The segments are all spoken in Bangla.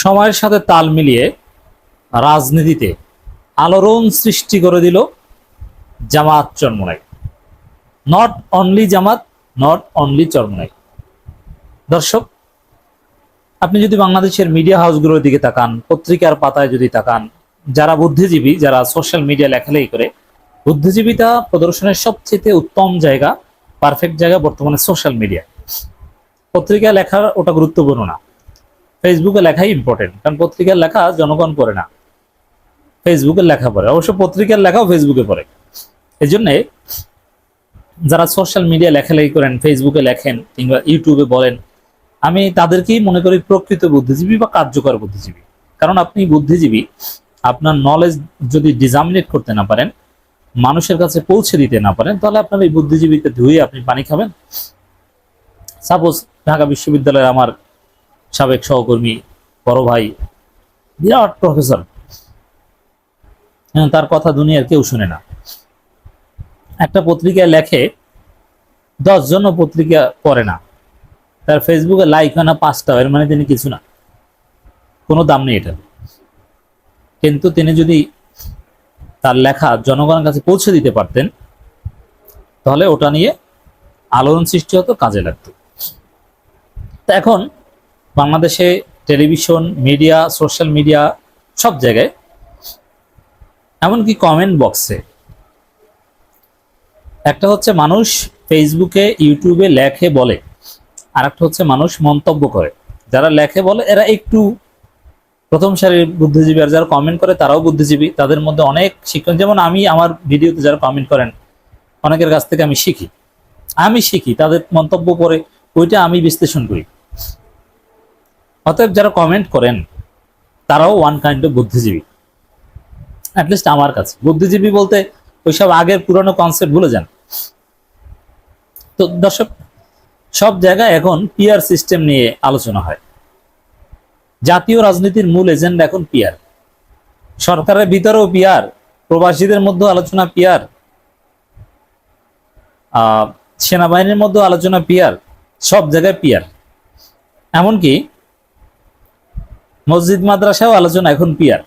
সময়ের সাথে তাল মিলিয়ে রাজনীতিতে আলোড়ন সৃষ্টি করে দিল Jamaat Charmonai. Not only Jamaat not only Charmonai. দর্শক, আপনি যদি বাংলাদেশের মিডিয়া হাউসগুলোর দিকে তাকান, পত্রিকার পাতায় যদি তাকান, যারা বুদ্ধিজীবী, যারা সোশ্যাল মিডিয়া লেখালেখি করে, বুদ্ধিজীবিতা প্রদর্শনের সবচেয়ে উত্তম জায়গা পারফেক্ট জায়গা বর্তমানে সোশ্যাল মিডিয়া পত্রিকায় লেখার ওটা গুরুত্বপূর্ণ না। ফেসবুকে লেখাই ইম্পর্টেন্ট কারণ পত্রিকার লেখা জনগণ পড়ে না। ফেসবুকের লেখা পড়ে, অবশ্য পত্রিকার লেখাও ফেসবুকে পড়ে। এই জন্যে যারা সোশ্যাল মিডিয়া লেখালেখি করেন ফেসবুকে লেখেন কিংবা ইউটিউবে বলেন, আমি তাদেরকেই মনে করি প্রকৃত বুদ্ধিজীবী বা কার্যকর বুদ্ধিজীবী। কারণ আপনি বুদ্ধিজীবী, আপনার নলেজ যদি ডিজামিনেট করতে না পারেন, মানুষের কাছে পৌঁছে দিতে না পারেন, তাহলে আপনার এই বুদ্ধিজীবীকে ধুয়ে আপনি পানি খাবেন। সাপোজ ঢাকা বিশ্ববিদ্যালয়ের আমার সাবেক সহকর্মী বড় ভাই বিরাট প্রফেসর হ্যাঁ, তার কথা দুনিয়ার কেউ শুনে না। একটা পত্রিকায় লেখে দশ জন পত্রিকা পড়ে না। তার ফেসবুকে লাইক হয় না পাঁচটা এর মানে তিনি কিছু না। কোনো দাম নেই এটা কিন্তু তিনি যদি তার লেখা জনগণের কাছে পৌঁছে দিতে পারতেন তাহলে ওটা নিয়ে আলোড়ন সৃষ্টি হতো কাজে লাগতো। তা এখন বাংলাদেশে টেলিভিশন, মিডিয়া, সোশ্যাল মিডিয়া, সব জায়গায়। এমনকি কমেন্ট বক্সে একটা হচ্ছে মানুষ ফেসবুকে ইউটিউবে লেখে বলে। আর একটা হচ্ছে মানুষ মন্তব্য করে। যারা লেখে বলে, এরা একটু প্রথম সারির বুদ্ধিজীবী আর যারা কমেন্ট করে, তারাও বুদ্ধিজীবী। তাদের মধ্যে অনেক শিক্ষণ যেমন আমি আমার ভিডিওতে যারা কমেন্ট করেন, অনেকের কাছ থেকে আমি শিখি। আমি শিখি, তাদের মন্তব্য করে, ওইটা আমি বিশ্লেষণ করি। অতএব যারা কমেন্ট করেন, তারাও ওয়ান কাইন্ড অফ বুদ্ধিজীবী। অ্যাটলিস্ট আমার কাছে। বুদ্ধিজীবী বলতে ওইসব আগের পুরনো কনসেপ্ট ভুলে যান। তো দর্শক, সব জায়গায় এখন পিয়ার সিস্টেম নিয়ে আলোচনা হয়। জাতীয় রাজনীতির মূল এজেন্ডা এখন পিয়ার সরকারের ভিতরেও পিয়ার প্রবাসীদের মধ্যে আলোচনা পিয়ার সেনাবাহিনীর মধ্যে আলোচনা পিয়ার সব জায়গায় পিয়ার এমনকি মসজিদ, মাদ্রাসাও আলোচনা এখন পিয়ার।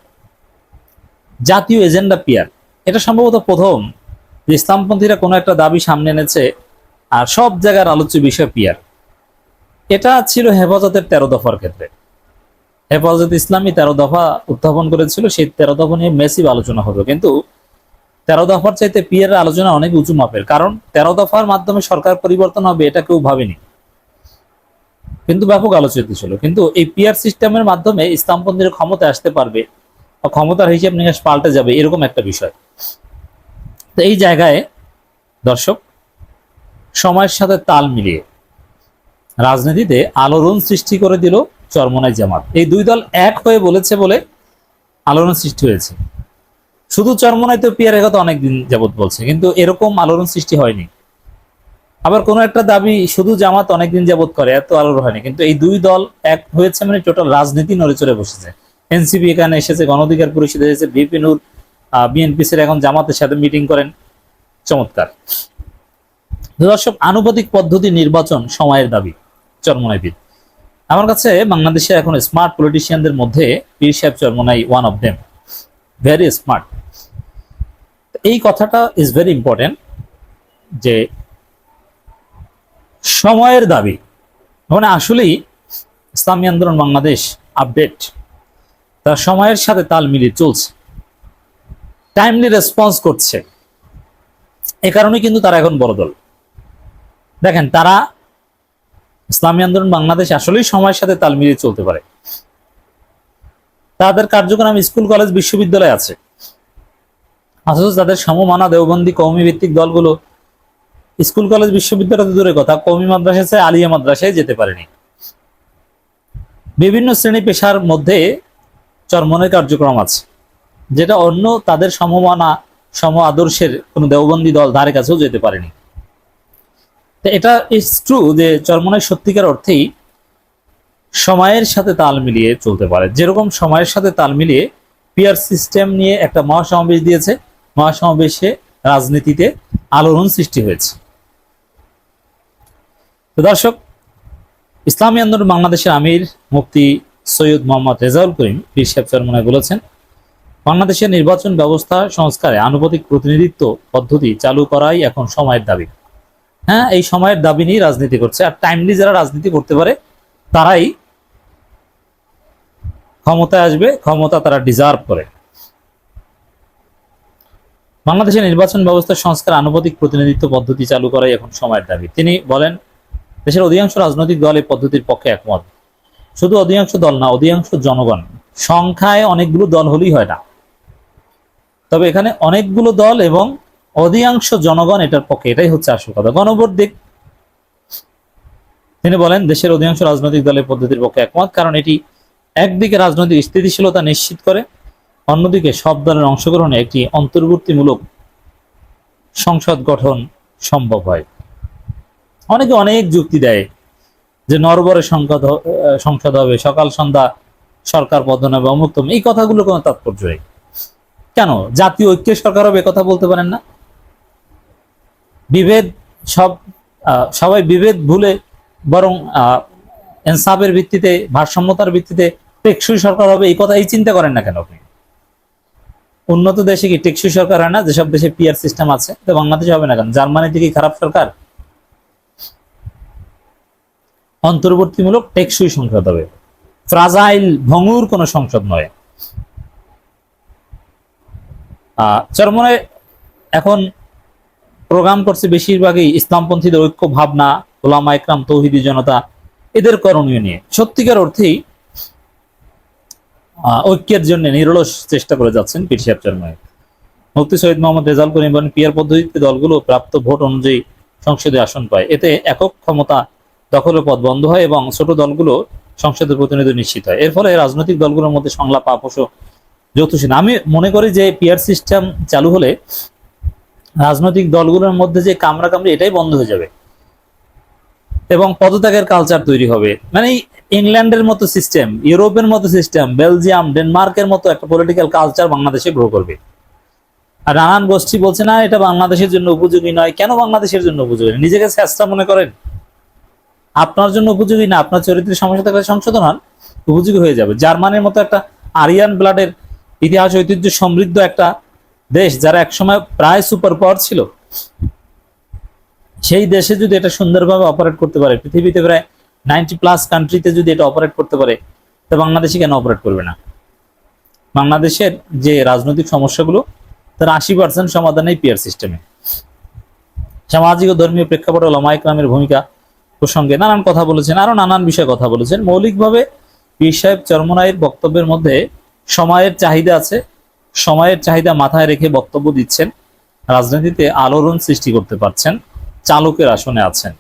জাতীয় এজেন্ডা পিয়ার। এটা সম্ভবত প্রথম যে ইসলামপন্থীরা কোনো একটা দাবি সামনে এনেছে আর সব জায়গার আলোচ্য বিষয় পিয়ার। এটা ছিল হেফাজতের তেরো দফার ক্ষেত্রে। হেফাজত ইসলামী তেরো দফা উত্থাপন করেছিল, সেই তেরো দফা নিয়ে মেসিভ আলোচনা হবে। কিন্তু তেরো দফার চাইতে পিয়ারের আলোচনা অনেক উঁচু মাপের, কারণ তেরো দফার মাধ্যমে সরকার পরিবর্তন হবে এটা কেউ ভাবেনি। কিন্তু ব্যাপক আলোচিত ছিল। কিন্তু এই পিয়ার সিস্টেমের মাধ্যমে ইসলামপন্থীরা ক্ষমতায় আসতে পারবে বা ক্ষমতার হিসেব নিকাশ পাল্টে যাবে এরকম একটা বিষয়। তো এই জায়গায় দর্শক, সময়ের সাথে তাল মিলিয়ে রাজনীতিতে আলোড়ন সৃষ্টি করে দিল চরমনাই জামাত। এই দুই দল এক হয়ে বলেছে বলে আলোড়ন সৃষ্টি হয়েছে। শুধু চরমনাই তো পিয়ারের কথা অনেকদিন যাবত বলছে, কিন্তু এরকম আলোড়ন সৃষ্টি হয়নি। আবার কোনো একটা দাবি, শুধু জামাত অনেকদিন যাবত করে, এত আলোর হয়নি। কিন্তু এই দুই দল এক হয়েছে মানে টোটাল রাজনীতি নড়ে চড়ে বসেছে। এনসিপি এখানে এসেছে গণঅধিকার পরিষদে এসেছে বিপি নূর বিএনপি এর এখন জামাতের সাথে মিটিং করেন। চমৎকার। দর্শক, আনুপাতিক পদ্ধতি নির্বাচন সময়ের দাবি চরমনাইবিদ আমার কাছে বাংলাদেশে এখন স্মার্ট পলিটিশিয়ানদের মধ্যে Pir Saheb Charmonai one of them very smart এই কথাটা ইজ ভেরি ইম্পর্টেন্ট যে সময়ের দাবি। মানে আসলেই ইসলামী আন্দোলন বাংলাদেশ আপডেট তারা সময়ের সাথে তাল মিলিয়ে চলছে। টাইমলি রেসপন্স করছে। এ কারণে কিন্তু তারা এখন বড় দল। দেখেন, তারা ইসলামী আন্দোলন বাংলাদেশ আসলেই সময়ের সাথে তাল মিলিয়ে চলতে পারে। তাদের কার্যক্রম স্কুল, কলেজ, বিশ্ববিদ্যালয় আছে। অথচ তাদের সমমানা দেওবন্দি কৌমি ভিত্তিক দলগুলো স্কুল, কলেজ, বিশ্ববিদ্যালয় তো দূরের কথা। কৌমি মাদ্রাসায় চেয়ে আলিয়া মাদ্রাসায় যেতে পারেনি। বিভিন্ন শ্রেণি পেশার মধ্যে চরমনের কার্যক্রম আছে। যেটা অন্য তাদের সমমানা, সম আদর্শের কোনো দেওবন্দি দল ধারে কাছেও যেতে পারেনি। এটা ইস ট্রু যে চরমনের সত্যিকার অর্থেই সময়ের সাথে তাল মিলিয়ে চলতে পারে। যেরকম সময়ের সাথে তাল মিলিয়ে পিয়ার সিস্টেম নিয়ে একটা মহাসমাবেশ দিয়েছে। মহাসমাবেশে রাজনীতিতে আলোড়ন সৃষ্টি হয়েছে। তো দর্শক, ইসলামী আন্দোলন বাংলাদেশের আমির মুফতি সৈয়দ মোহাম্মদ রেজাউল করিম পীর সাহেব চরমনায় বলেছেন, বাংলাদেশের নির্বাচন ব্যবস্থা সংস্কারে আনুপাতিক প্রতিনিধিত্ব পদ্ধতি চালু করাই এখন সময়ের দাবি। হ্যাঁ এই সময়ের দাবি নিয়ে রাজনীতি করছে, আর টাইমলি যারা রাজনীতি করতে পারে, তারাই ক্ষমতায় আসবে, ক্ষমতা তারা ডিজার্ভ করে। বাংলাদেশের নির্বাচন ব্যবস্থা সংস্কার আনুপাতিক প্রতিনিধিত্ব পদ্ধতি চালু করাই এখন সময়ের দাবি। তিনি বলেন দেশের অধিকাংশ রাজনৈতিক দল এই পদ্ধতির পক্ষে একমত। শুধু অধিকাংশ দল না, অধিকাংশ জনগণ। সংখ্যায় অনেকগুলো দল হলেই হয় না। তবে এখানে অনেকগুলো দল এবং অধিকাংশ জনগণ এটার পক্ষে। এটাই হচ্ছে আসল কথা। গণভোট দিক। তিনি বলেন, দেশের অধিকাংশ রাজনৈতিক দলের পদ্ধতির পক্ষে একমত, কারণ এটি একদিকে রাজনৈতিক স্থিতিশীলতা নিশ্চিত করে, অন্যদিকে সব দলের অংশগ্রহণে একটি অন্তর্বর্তীমূলক সংসদ গঠন সম্ভব হয়। অনেকে অনেক যুক্তি দেয় যে নরবরে সংসদ সংসদ হবে সকাল সন্ধ্যা সরকার পতন হবে অমুক তমুক। এই কথাগুলো কোনো তাৎপর্য নেই। কেন? জাতীয় ঐক্য সরকার হবে কথা বলতে পারেন না। বিভেদ সব সবাই বিভেদ ভুলে বরং আহ, ইনসাফের ভিত্তিতে ভারসাম্যতার ভিত্তিতে টেকসই সরকার হবে এই কথা এই চিন্তা করেন না কেন আপনি? উন্নত দেশে কি টেকসই সরকার হয় না? যেসব দেশে পিয়ার সিস্টেম আছে তো বাংলাদেশে হবে না কেন? জার্মানি থেকে খারাপ সরকার? অন্তর্বর্তীমূলক টেকসই সংসদ হবে। ফ্রাজাইল ভঙ্গুর কোন সংসদ নয়। চরমনে এখন প্রোগ্রাম করছে বেশিরভাগই ইসলামপন্থীদের ঐক্য ভাবনা, ওলামা একরাম, তৌহিদি জনতা, এদের করণীয় নিয়ে। সত্যিকার অর্থেই ঐক্যের জন্য নিরলস চেষ্টা করে যাচ্ছেন পীর সাহেব চরমনে মুফতি সৈয়দ মোহাম্মদ রেজাল করিম বলেন, পিয়ার পদ্ধতিতে দলগুলো প্রাপ্ত ভোট অনুযায়ী সংসদে আসন পায়। এতে একক ক্ষমতা দখলের পথ বন্ধ হয় এবং ছোট দলগুলো সংসদের প্রতিনিধিত্ব নিশ্চিত হয়। এর ফলে রাজনৈতিক দলগুলোর মধ্যে সংলাপ আপোষ যৌথশীল আমি মনে করি যে পিয়ার সিস্টেম চালু হলে রাজনৈতিক দলগুলোর মধ্যে যে কামড়া কামড়ি এটাই বন্ধ হয়ে যাবে। এবং পদত্যাগের কালচার তৈরি হবে। মানে ইংল্যান্ডের মতো সিস্টেম ইউরোপের মতো সিস্টেম বেলজিয়াম, ডেনমার্কের মতো একটা পলিটিক্যাল কালচার বাংলাদেশে গ্রো করবে। আর নানান গোষ্ঠী বলছে, না, এটা বাংলাদেশের জন্য উপযোগী নয়। কেন বাংলাদেশের জন্য উপযোগী? নিজেকে চেষ্টা মনে করেন? আপনার জন্য উপযোগী না, আপনার চরিত্রের সমস্যা থাকলে সংশোধন হন, উপযোগী হয়ে যাবে। জার্মানির মতো একটা আরিয়ান ব্লাডের ইতিহাস, ঐতিহ্য সমৃদ্ধ একটা দেশ, যারা একসময় প্রায় সুপার পাওয়ার ছিল। সেই দেশে যদি এটা সুন্দরভাবে অপারেট করতে পারে, পৃথিবীতে প্রায় নাইনটি প্লাস কান্ট্রিতে যদি এটা অপারেট করতে পারে, তা বাংলাদেশে কেন অপারেট করবে না? বাংলাদেশের যে রাজনৈতিক সমস্যাগুলো, তার আশি পার্সেন্ট সমাধান এই পিয়ার সিস্টেমে সামাজিক ও ধর্মীয় প্রেক্ষাপটে ওলামাইকরামের ভূমিকা প্রসঙ্গে নানান কথা বলেছেন, আরও নানান বিষয়ে কথা বলেছেন। মৌলিকভাবে পীর সাহেব চরমনাইয়ের বক্তব্যের মধ্যে সময়ের চাহিদা আছে, সময়ের চাহিদা মাথায় রেখে বক্তব্য দিচ্ছেন, রাজনীতিতে আলোড়ন সৃষ্টি করতে পারছেন চালকের আসনে আছেন।